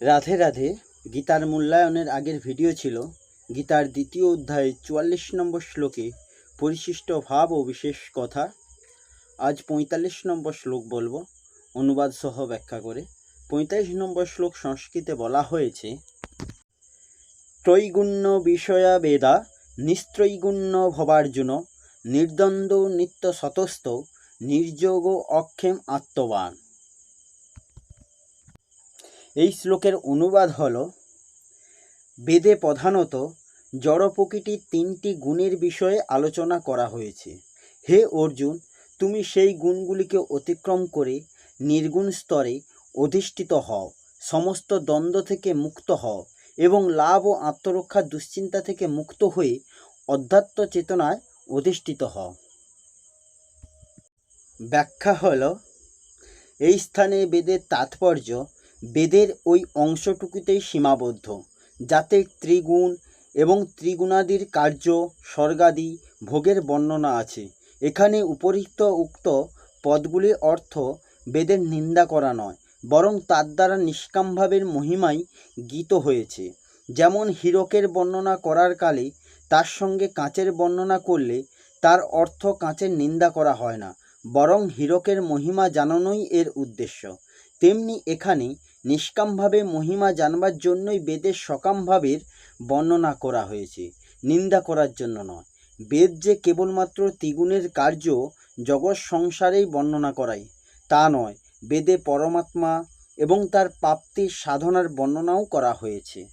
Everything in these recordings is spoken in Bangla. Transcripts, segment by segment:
রাধে রাধে, গীতার মূল্যায়নের আগের ভিডিও ছিল গীতার দ্বিতীয় অধ্যায়ে চুয়াল্লিশ নম্বর শ্লোকে পরিশিষ্ট ভাব ও বিশেষ কথা। আজ পঁয়তাল্লিশ নম্বর শ্লোক বলব, অনুবাদ সহ ব্যাখ্যা করে। পঁয়তাল্লিশ নম্বর শ্লোক সংস্কৃতে বলা হয়েছে, ত্রৈগুণ্য বিষয়া বেদা নিস্ত্রৈগুণ্য ভবার্জুন, নির্দ্বন্দ্ব নিত্য সতস্থ নির্যোগ অক্ষেম আত্মবান। এই শ্লোকের অনুবাদ হল, বেদে প্রধানত জড় প্রকৃতির তিনটি গুণের বিষয়ে আলোচনা করা হয়েছে। হে অর্জুন, তুমি সেই গুণগুলিকে অতিক্রম করে নির্গুণ স্তরে অধিষ্ঠিত হও, সমস্ত দ্বন্দ্ব থেকে মুক্ত হও এবং লাভ ও আত্মরক্ষার দুশ্চিন্তা থেকে মুক্ত হয়ে অধ্যাত্ম চেতনায় অধিষ্ঠিত হও। ব্যাখ্যা হল, এই স্থানে বেদের তাৎপর্য বেদের ওই অংশটুকুতেই সীমাবদ্ধ, যাতে ত্রিগুণ এবং ত্রিগুণাদির কার্য, স্বর্গাদি, ভোগের বর্ণনা আছে। এখানে উপরিক্ত উক্ত পদগুলির অর্থ বেদের নিন্দা করা নয়, বরং তার দ্বারা নিষ্কামভাবের মহিমাই গীত হয়েছে। যেমন হীরকের বর্ণনা করার কালে তার সঙ্গে কাঁচের বর্ণনা করলে তার অর্থ কাঁচের নিন্দা করা হয় না, বরং হীরকের মহিমা জানানোই এর উদ্দেশ্য। তেমনি এখানে নিষ্কামভাবে মহিমা জানবার জন্যই বেদের সকামভাবের বর্ণনা করা হয়েছে, নিন্দা করার জন্য নয়। বেদ যে কেবলমাত্র ত্রিগুণের কার্য জগৎ সংসারেই বর্ণনা করায়, তা নয়, বেদে পরমাত্মা এবং তার প্রাপ্তির সাধনার বর্ণনাও করা হয়েছে।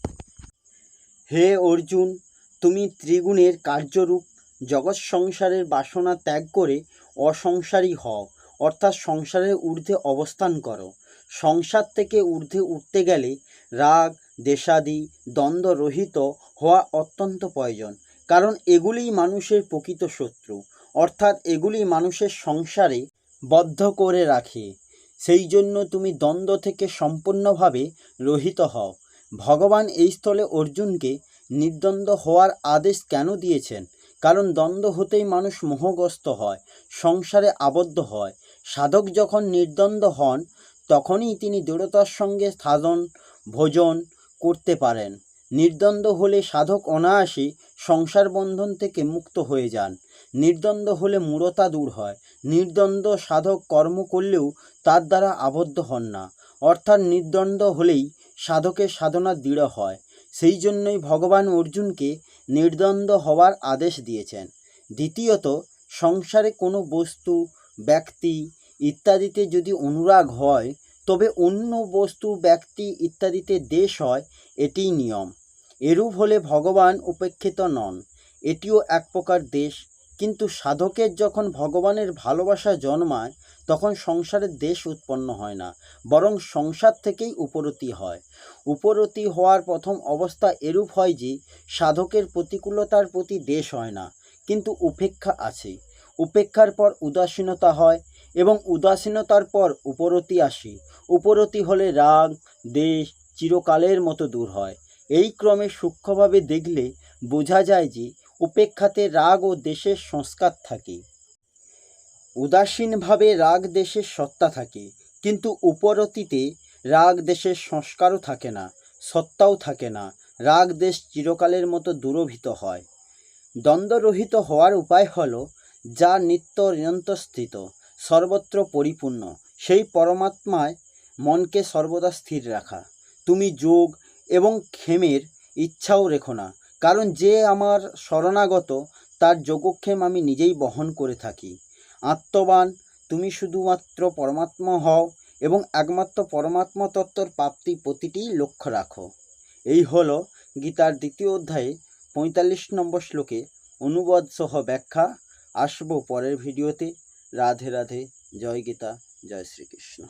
হে অর্জুন, তুমি ত্রিগুণের কার্যরূপ জগৎ সংসারের বাসনা ত্যাগ করে অসংসারী হও। অর্থাৎ সংসারের ঊর্ধ্বে অবস্থান করো। সংসার থেকে ঊর্ধ্বে উঠতে গেলে রাগ, দেশাদি, দ্বন্দ্ব রহিত হওয়া অত্যন্ত প্রয়োজন, কারণ এগুলিই মানুষের প্রকৃত শত্রু, অর্থাৎ এগুলি মানুষের সংসারে বদ্ধ করে রাখে। সেই জন্য তুমি দ্বন্দ্ব থেকে সম্পূর্ণভাবে রহিত হও। ভগবান এই স্থলে অর্জুনকে নির্দ্বন্দ্ব হওয়ার আদেশ কেন দিয়েছেন? কারণ দ্বন্দ্ব হতেই মানুষ মোহগ্রস্ত হয়, সংসারে আবদ্ধ হয় সাধক যখন নির্দ্বন্দ্ব হন, তখনই তিনি দৃঢ়তার সঙ্গে সাধন, ভোজন করতে পারেন। নির্দ্বন্দ্ব হলে সাধক অনায়াসে সংসার বন্ধন থেকে মুক্ত হয়ে যান। নির্দ্বন্দ্ব হলে মূরতা দূর হয়। নির্দ্বন্দ্ব সাধক কর্ম করলেও তার দ্বারা আবদ্ধ হন না। অর্থাৎ নির্দ্বন্দ্ব হলেই সাধকের সাধনা দৃঢ় হয়। সেই জন্যই ভগবান অর্জুনকে নির্দ্বন্দ্ব হওয়ার আদেশ দিয়েছেন। দ্বিতীয়ত, সংসারে কোনো বস্তু ব্যক্তি ইত্যাদিতে যদি অনুরাগ হয়, তবে অন্য বস্তু, ব্যক্তি ইত্যাদিতে দেশ হয়, এটিই নিয়ম। এরূপ হলে ভগবান উপেক্ষিত নন। এটিও এক প্রকার দেশ। কিন্তু সাধকের যখন ভগবানের ভালোবাসা জন্মায়, তখন সংসারের দেশ উৎপন্ন হয় না, বরং সংসার থেকেই উপরতি হয়। উপরতি হওয়ার প্রথম অবস্থা এরূপ হয় যে, সাধকের প্রতিকূলতার প্রতি দেশ হয় না, কিন্তু উপেক্ষা আছে। উপেক্ষার পর উদাসীনতা হয় এবং উদাসীনতার পর উপরতি আসে। উপরতি হলে রাগ, দেশ চিরকালের মতো দূর হয়। এই ক্রমে সূক্ষ্মভাবে দেখলে বোঝা যায় যে উপেক্ষাতে রাগ ও দেশের সংস্কার থাকে। উদাসীনভাবে রাগ দেশের সত্তা থাকে, কিন্তু উপরতিতে রাগ দেশের সংস্কারও থাকে না, সত্তাও থাকে না। রাগ দেশ চিরকালের মতো দূরভীত হয়। দ্বন্দ্বরহিত হওয়ার উপায় হল যা নিত্য নিরন্তস্থিত সর্বত্র পরিপূর্ণ, সেই পরমাত্মায় মনকে সর্বদা স্থির রাখা। তুমি যোগ এবং ক্ষেমের ইচ্ছাও রেখো না, কারণ যে আমার শরণাগত, তার যোগক্ষেম আমি নিজেই বহন করে থাকি। আত্মবান, তুমি শুধুমাত্র পরমাত্মা হও এবং একমাত্র পরমাত্মা তত্ত্বর প্রাপ্তি প্রতিটিই লক্ষ্য রাখো। এই হল গীতার দ্বিতীয় অধ্যায়ে পঁয়তাল্লিশ নম্বর শ্লোকে অনুবাদ সহ ব্যাখ্যা। আসব পরের ভিডিওতে। রাধে রাধে জয় গীতা জয় শ্রীকৃষ্ণ।